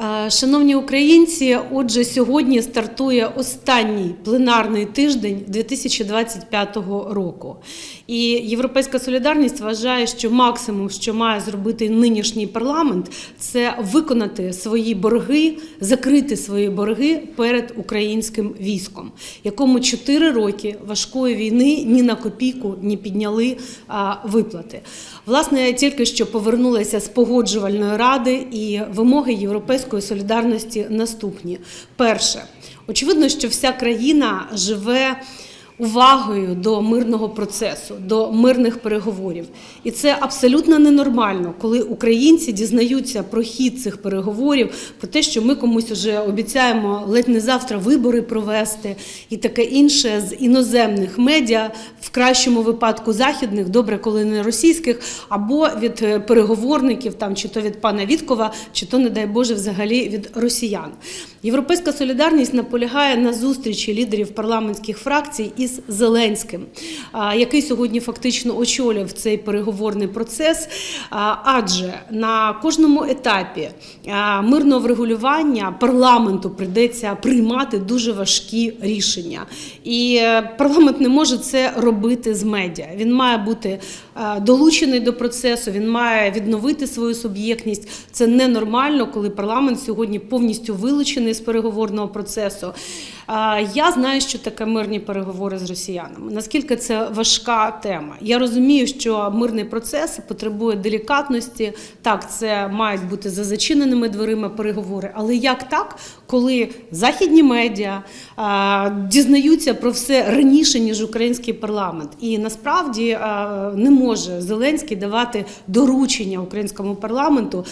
Е, Шановні українці, отже, сьогодні стартує останній пленарний тиждень 2025 року. І Європейська солідарність вважає, що максимум, що має зробити нинішній парламент, це виконати свої борги, закрити свої борги перед українським військом, якому 4 роки важкої війни ні на копійку не підняли виплати. Власне, я тільки що повернулася з погоджувальної ради, і вимоги європейської солідарності наступні. Перше, очевидно, що вся країна живе увагою до мирного процесу, до мирних переговорів. І це абсолютно ненормально, коли українці дізнаються про хід цих переговорів, про те, що ми комусь вже обіцяємо ледь не завтра вибори провести і таке інше з іноземних медіа, в кращому випадку західних, добре, коли не російських, або від е, переговорників, там чи то від пана Віткова, чи то, не дай Боже, взагалі від росіян. Європейська солідарність наполягає на зустрічі лідерів парламентських фракцій із Зеленським, який сьогодні фактично очолював цей переговорний процес. Адже на кожному етапі мирного врегулювання парламенту прийдеться приймати дуже важкі рішення. І е, парламент не може це робити з медіа. Він має бути долучений до процесу, він має відновити свою суб'єктність. Це ненормально, коли парламент сьогодні повністю вилучений з переговорного процесу. Е, Я знаю, що таке мирні переговори з росіянами. Наскільки це важка тема. Я розумію, що мирний процес потребує делікатності. Так, це мають бути за зачиненими дверима переговори. Але як так, коли західні медіа а, дізнаються про все раніше ніж український парламент, і насправді не може Зеленський давати доручення українському парламенту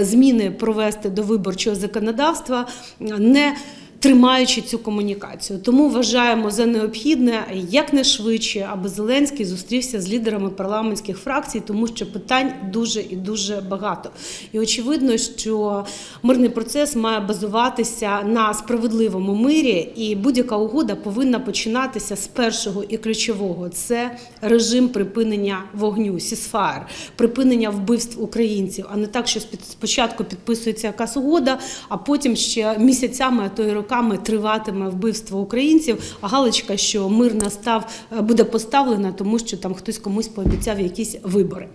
зміни провести до виборчого законодавства, не тримаючи цю комунікацію. Тому вважаємо за необхідне якнайшвидше, аби Зеленський зустрівся з лідерами парламентських фракцій, тому що питань дуже і дуже багато. І очевидно, що мирний процес має базуватися на справедливому мирі, і будь-яка угода повинна починатися з першого і ключового це режим припинення вогню, сісфаєр, припинення вбивств українців, а не так, що спочатку підписується якась угода, а потім ще місяцями, а то й роками триватиме вбивство українців. А галочка, що мир настав, е, буде поставлена, тому що там хтось комусь пообіцяв якісь вибори.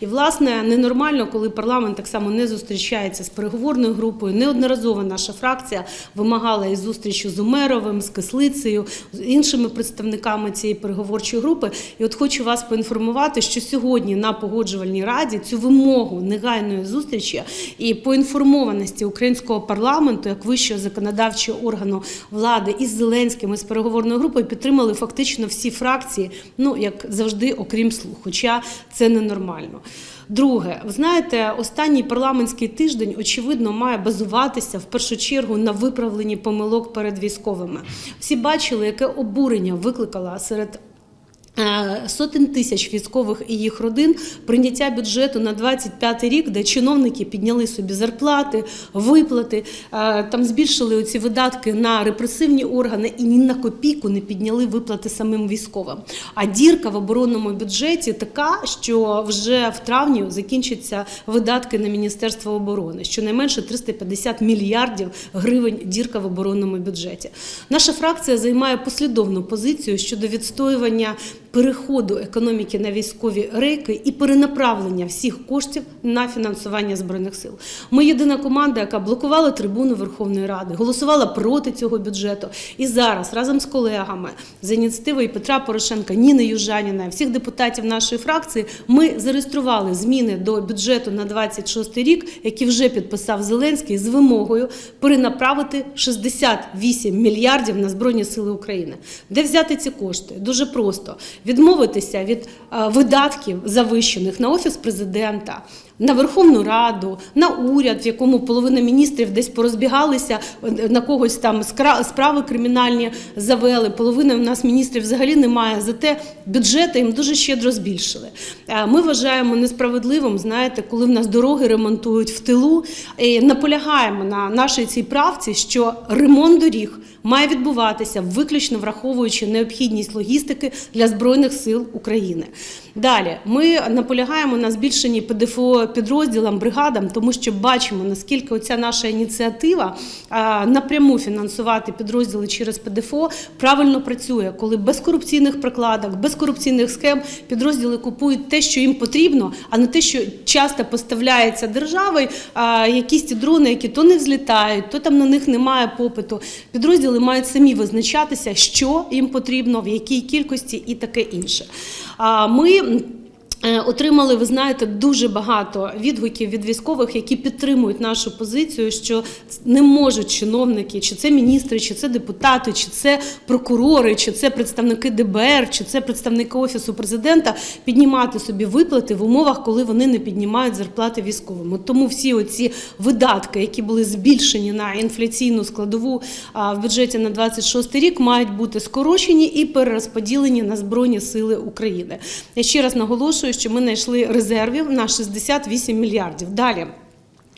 І власне ненормально, коли парламент так само не зустрічається з переговорною групою. Неодноразово наша фракція вимагала і зустрічі з Умеровим, з Кислицею, з іншими представниками цієї переговорчої групи. І от хочу вас поінформувати, що сьогодні на погоджувальній раді цю вимогу негайної зустрічі і поінформованості українського парламенту як вищого законодавчого органу влади із Зеленським, із переговорною групою підтримали фактично всі фракції, ну як завжди, окрім слух, хоча це ненормально. Друге, ви знаєте, останній парламентський тиждень очевидно має базуватися в першу чергу на виправленні помилок перед військовими. Всі бачили, яке обурення викликала серед Сотень тисяч військових і їх родин прийняття бюджету на 25 рік, де чиновники підняли собі зарплати, виплати, е, там збільшили оці видатки на репресивні органи і ні на копійку не підняли виплати самим військовим. А дірка в оборонному бюджеті така, що вже в травні закінчаться видатки на Міністерство оборони, щонайменше 350 мільярдів гривень дірка в оборонному бюджеті. Наша фракція займає послідовну позицію щодо відстоювання переходу економіки на військові рейки і перенаправлення всіх коштів на фінансування збройних сил. Ми єдина команда, яка блокувала трибуну Верховної Ради, голосувала проти цього бюджету. І зараз разом з колегами за ініціативою Петра Порошенка, Ніни Южаніна, всіх депутатів нашої фракції, ми зареєстрували зміни до бюджету на 26 рік, які вже підписав Зеленський з вимогою перенаправити 68 мільярдів на збройні сили України. Де взяти ці кошти? Дуже просто відмовитися від е, видатків завищених на офіс президента. На Верховну Раду, на уряд, в якому половина міністрів десь порозбігалися, на когось там справи кримінальні завели. Половина в нас міністрів взагалі немає. Зате бюджети їм дуже щедро збільшили. Е, Ми вважаємо несправедливим, знаєте, коли в нас дороги ремонтують в тилу. І наполягаємо на нашій цій правці, що ремонт доріг має відбуватися виключно враховуючи необхідність логістики для збройних сил України. Далі ми наполягаємо на збільшенні ПДФО підрозділам, бригадам, тому що бачимо наскільки оця наша ініціатива напряму фінансувати підрозділи через ПДФО правильно працює, коли без корупційних прокладок, без корупційних схем підрозділи купують те, що їм потрібно, а не те, що часто поставляється державою. Якісь ті дрони, які то не взлітають, то там на них немає попиту. Підрозділи мають самі визначатися, що їм потрібно, в якій кількості і таке інше. Ми. Е, Отримали, ви знаєте, дуже багато відгуків від військових, які підтримують нашу позицію, що не можуть чиновники, чи це міністри, чи це депутати, чи це прокурори, чи це представники ДБР, чи це представники офісу президента піднімати собі виплати в умовах, коли вони не піднімають зарплати військовим. От Тому всі оці видатки, які були збільшені на інфляційну складову в бюджеті на 26 рік, мають бути скорочені і перерозподілені на збройні сили України. Я ще раз наголошую, що ми знайшли резервів на 68 мільярдів. Далі.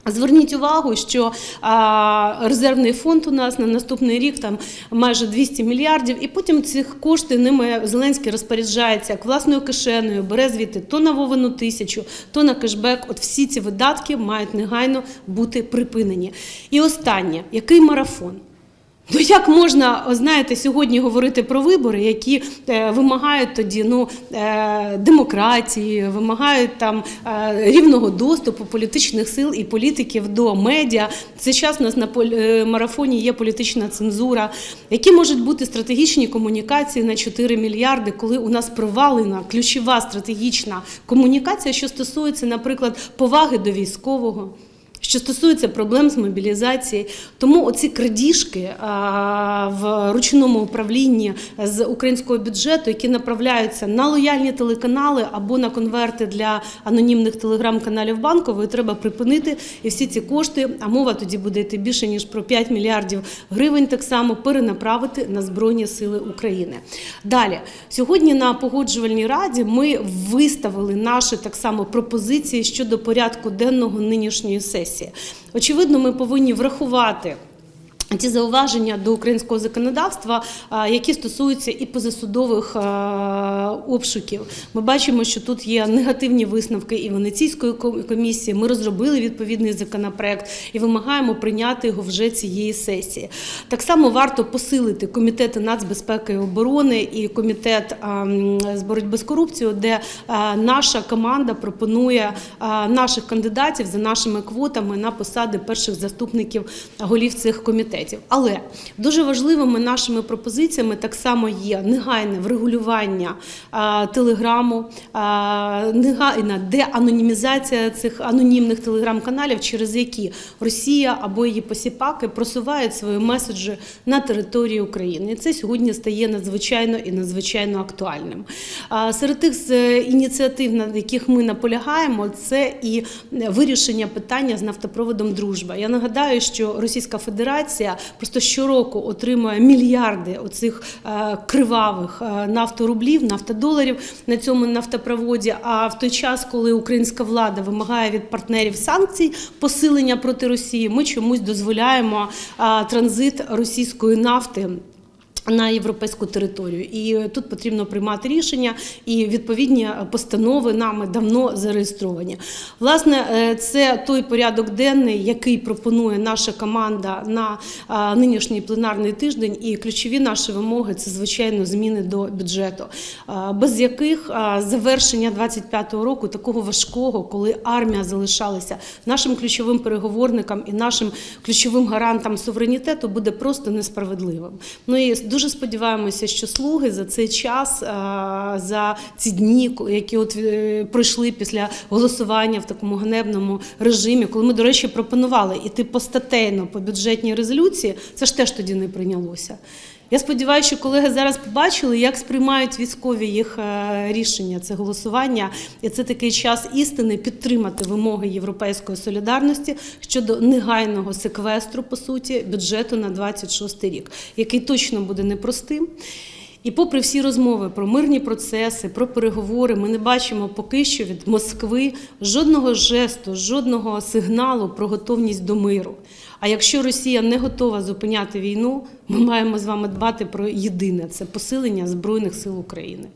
Зверніть увагу, що а, резервний фонд у нас на наступний рік там майже 200 мільярдів, і потім цих кошти ними Зеленський розпоряджається як власною кишеною, бере звідти то на Вовину тисячу, то на кешбек. От всі ці видатки мають негайно бути припинені. І останнє, який марафон? Ну як можна, знаєте, сьогодні говорити про вибори, які е, вимагають тоді ну, е, демократії, вимагають там е, рівного доступу політичних сил і політиків до медіа. Час у нас на марафоні є політична цензура. Які можуть бути стратегічні комунікації на 4 мільярди, коли у нас провалена ключова стратегічна комунікація, що стосується, наприклад, поваги до військового що стосується проблем з мобілізації. Тому оці крадіжки в ручному управлінні з українського бюджету, які направляються на лояльні телеканали або на конверти для анонімних телеграм-каналів банкової, треба припинити. І всі ці кошти, а мова тоді буде йти більше ніж про 5 мільярдів гривень, так само перенаправити на Збройні Сили України. Далі, сьогодні на погоджувальній раді ми виставили наші так само пропозиції щодо порядку денного нинішньої сесії. Очевидно, ми повинні врахувати. Ті зауваження до українського законодавства, які стосуються і позасудових обшуків, ми бачимо, що тут є негативні висновки і Венеційської ко- комісії. Ми розробили відповідний законопроект і вимагаємо прийняти його вже цієї сесії. Так само варто посилити комітети нацбезпеки і оборони і комітет з боротьби з корупцією, де наша команда пропонує наших кандидатів за нашими квотами на посади перших заступників голів цих комітетів. Але дуже важливими нашими пропозиціями так само є негайне врегулювання телеграму, негайна деанонімізація цих анонімних телеграм-каналів, через які Росія або її посіпаки просувають свої меседжі на території України. І це сьогодні стає надзвичайно і надзвичайно актуальним. Серед тих ініціатив, на яких ми наполягаємо, це і вирішення питання з нафтопроводом Дружба. Я нагадаю, що Російська Федерація просто щороку отримує мільярди оцих е, кривавих е, нафторублів, нафтодоларів на цьому нафтопроводі. А в той час, коли українська влада вимагає від партнерів санкцій посилення проти Росії, ми чомусь дозволяємо е, транзит російської нафти. На європейську територію, і тут потрібно приймати рішення, і відповідні постанови нами давно зареєстровані. Власне, е, це той порядок денний, який пропонує наша команда на нинішній пленарний тиждень. І ключові наші вимоги це звичайно зміни до бюджету, без яких завершення 25-го року такого важкого, коли армія залишалася нашим ключовим переговорникам і нашим ключовим гарантам суверенітету, буде просто несправедливим. Ну і дуже сподіваємося, що слуги за цей час, за ці дні, які от е, пройшли після голосування в такому ганебному режимі, коли ми, до речі, пропонували іти постатейно по бюджетній резолюції, це ж теж тоді не прийнялося. Я сподіваюся, що колеги зараз побачили, як сприймають військові їх е, рішення, це голосування, і це такий час істини підтримати вимоги європейської солідарності щодо негайного секвестру, по суті, бюджету на 26 рік, який точно буде непростим. І попри всі розмови про мирні процеси, про переговори, ми не бачимо поки що від Москви жодного жесту, жодного сигналу про готовність до миру. А якщо Росія не готова зупиняти війну, ми маємо з вами дбати про єдине це посилення Збройних сил України.